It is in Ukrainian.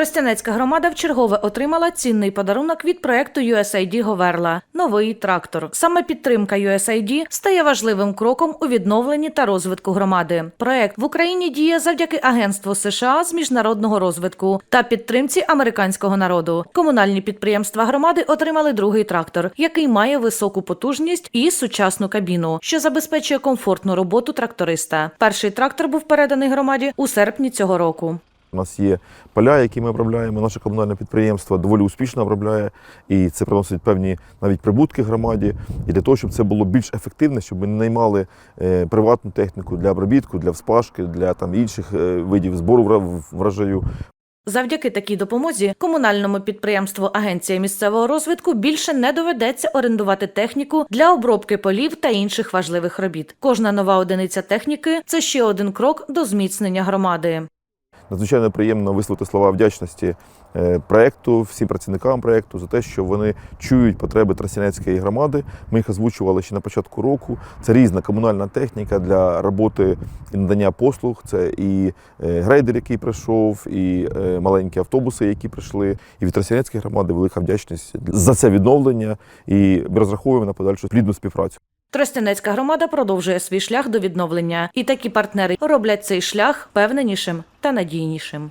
Тростянецька громада вчергове отримала цінний подарунок від проекту USAID Говерла новий трактор. Саме підтримка USAID стає важливим кроком у відновленні та розвитку громади. Проект в Україні діє завдяки Агентству США з міжнародного розвитку та підтримці американського народу. Комунальні підприємства громади отримали другий трактор, який має високу потужність і сучасну кабіну, що забезпечує комфортну роботу тракториста. Перший трактор був переданий громаді у серпні цього року. У нас є поля, які ми обробляємо. Наше комунальне підприємство доволі успішно обробляє, і це приносить певні навіть прибутки громаді. І для того, щоб це було більш ефективно, щоб ми не наймали е, приватну техніку для обробітку, для вспашки, для там інших е, видів збору врожаю. Завдяки такій допомозі комунальному підприємству Агенція місцевого розвитку більше не доведеться орендувати техніку для обробки полів та інших важливих робіт. Кожна нова одиниця техніки це ще один крок до зміцнення громади. Надзвичайно приємно висловити слова вдячності е, проекту, всім працівникам проекту за те, що вони чують потреби Тростянецької громади. Ми їх озвучували ще на початку року. Це різна комунальна техніка для роботи і надання послуг. Це і е, грейдер, який прийшов, і е, маленькі автобуси, які прийшли. І від Тростянецької громади велика вдячність за це відновлення. І розраховуємо на подальшу плідну співпрацю. Тростянецька громада продовжує свій шлях до відновлення, і такі партнери роблять цей шлях певненішим та надійнішим.